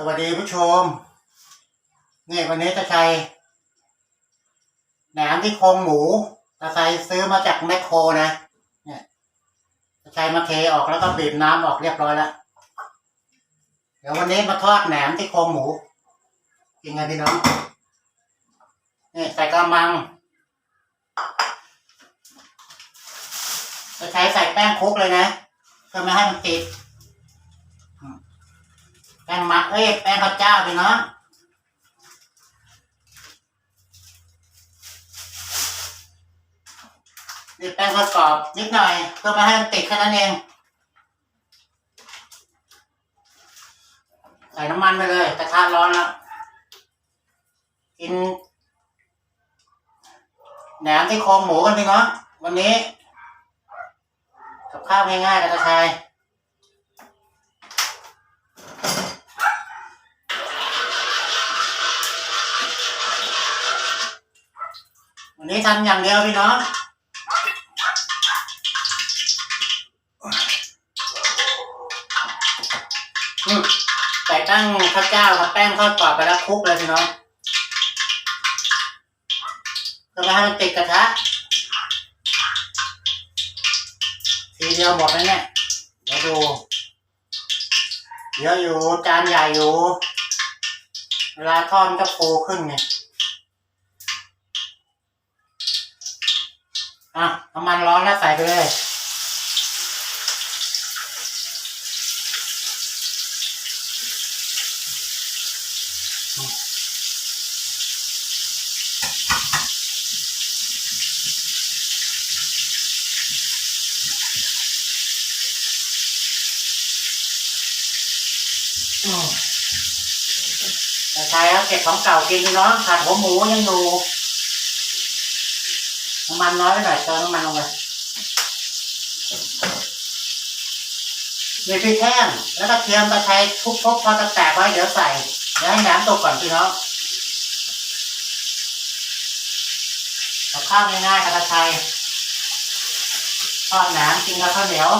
สวัสดีผู้ชม นี่วันนี้ตาชัยแหนมที่โครงหมูตาชัยซื้อมาจากแมคโครนะเนี่ยตาชัยมาเทออกแล้วก็บีบน้ำออกเรียบร้อยแล้ว เดี๋ยววันนี้มาทอดแหนมที่โครงหมูกินไงพี่น้องนี่ใส่กระมังตาชัยใส่แป้งคุกเลยนะเพื่อไม่ให้มันติด แป้งมักเอ้ยแป้งข้าวเจ้าพี่น้องนี่แป้งทอดกรอบนิดหน่อยเพื่อไม่ให้มันติดแค่นั้นเองใส่น้ำมันไปเลยกระทะร้อนแล้วกินแหนมที่โครงหมูกันพี่น้องวันนี้กับข้าวง่ายๆกันนะชาย นนี้ทำอย่างเดียวพี่น้องใส่แป้งข้าวเจ้ากับแป้งทอดกรอบไปแล้วคลุกเลยพี่น้องเพื่อไม่ให้มันติดกระทะทีเดียวหมดแล้วเนี่ยเดี๋ยวดูเยอะอยู่จานใหญ่อยู่เวลาทอดมันก็ฟูขึ้นไง อะน้ำมันร้อนแล้วใส่ไปเลยอืมแต่ใช้แล้วเก็บของเก่ากินเนาะขาดหัวหมูยังอยู่ น้ำมันน้อยไปหน่อยเติมน้ำมันลงไปมีพริกแห้งแล้วก็เทียมตะไคร้ทุบๆพอจะแตกไว้เดี๋ยวใส่เดี๋ยวให้น้ำตกก่อนพี่น้องกับข้าวง่ายๆกับตะไคร้ทอดน้ำกินกับข้าวเหนียว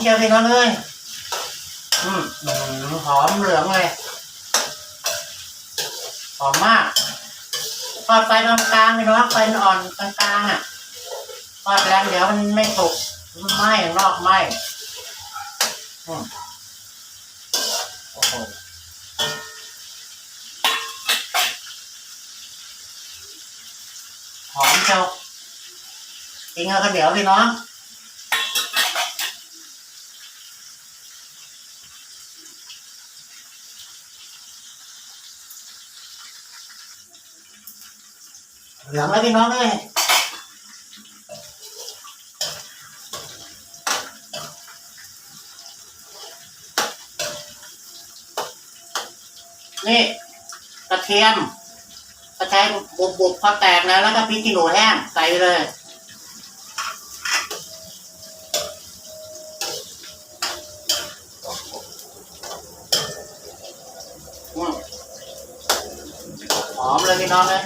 เชียวพี่น้องเอ้ยอืมอืมหอมเหลืองเลย หอมมากทอดไฟกลางๆพี่น้องไฟอ่อนกลางๆอะทอดแรงเดี๋ยวมันไม่สุกมันไหม้นอกไหม้อืมโอ้โหหอมเชียวกินกับข้าวเหนียวพี่น้อง เหลืองแล้วพี่น้องเลยนี่กระเทียมกระเทียมบุบๆพอแตกแล้วแล้วก็พริกขี้หนูแห้งใส่ไปเลยอืมหอมเลยพี่น้องเลย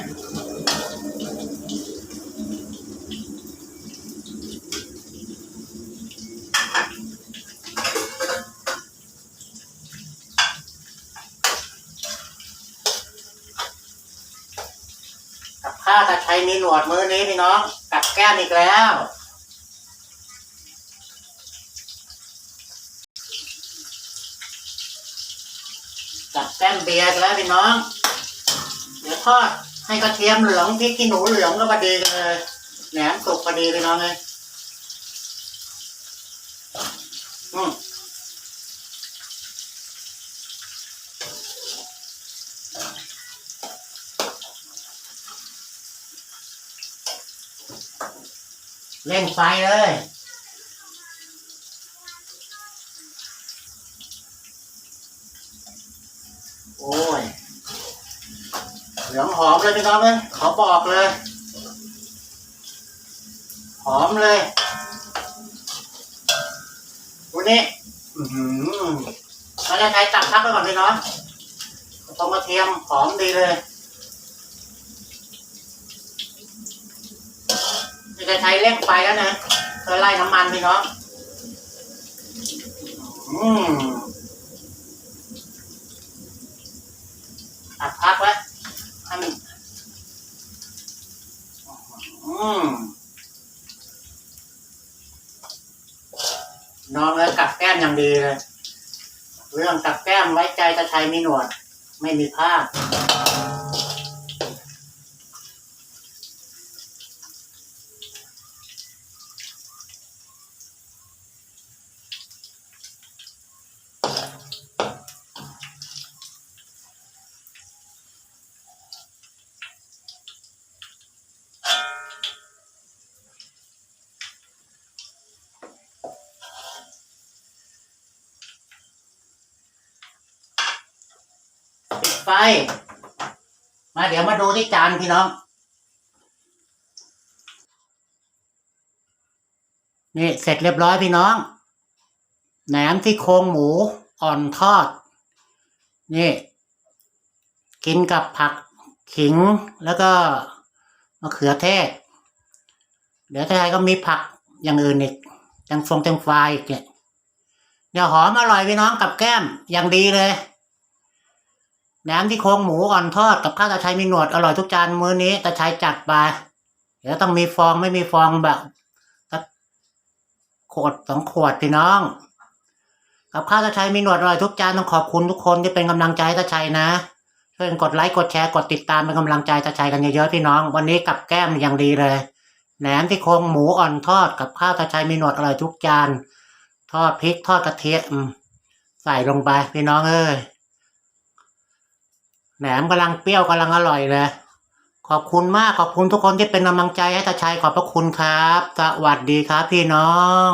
กับ ข้มีหนวดมือนี้พี่น้องกับแก้มอีกแล้ว กับแก้มเบียร์แล้วพี่น้อง เดี๋ยวทอดให้กระเทียมเหลืองพริกขี้หนูเหลืองก็พอดีเลยแหนมสุกพอดีพี่น้องเลย ร่งไฟเลย โอ้ย เหลืองหอมเลยพี่น้องเลยขอบอกเลย หอมเลยวันนี้อือหือเราจะใช้ตักพักไวก่อนพี่น้องตรงกระเทียมหอมดีเลย จะใช้เร่งไฟแล้วนะเพื่อไล่น้ำมันพี่น้องอืมตักพักไว้ให้มันอืมน้องเลยกับแก้มอย่างดีเลย เรื่องกับแก้มไว้ใจตะชัยมีหนวด ไม่มีผ้า ไฟ มาเดี๋ยวมาดูที่จานพี่น้อง นี่เสร็จเรียบร้อยพี่น้องแหนมที่โครงหมูอ่อนทอด นี่ กินกับผักขิงแล้วก็มะเขือเทศ เดี๋ยวถ้าใครก็มีผักอย่างอื่นอีกจังฟงจังไฟอีกเนี่ยเดี๋ยวหอมอร่อยพี่น้องกับแก้มอย่างดีเลย นมที่โครงหมูอ่อนทอดกับข้าวตาชัยมีหนวดอร่อยทุกจานมื้อนี้ตาชัยจัดไปเดี๋ยวต้องมีฟองไม่มีฟองแบบขวดสองขวดพี่น้อง กับข้าวตาชัยมีหนวดอร่อยทุกจานต้องขอบคุณทุกคนที่เป็นกำลังใจให้ตาชัยนะช่วยกันกดไลค์กดแชร์กดติดตามเป็นกำลังใจตาชัยกันเยอะๆพี่น้อง วันนี้กับแก้มอย่างดีเลยแหนมที่โครงหมูอ่อนทอดกับข้าวตาชัยมีหนวดอร่อยทุกจาน ทอดพริกทอดกระเทียมใส่ลงไปพี่น้องเอ้ย แหนมกำลังเปรี้ยวกำลังอร่อยเลย ขอบคุณมากขอบคุณทุกคนที่เป็นกำลังใจให้ตาชัยขอบพระคุณครับ สวัสดีครับพี่น้อง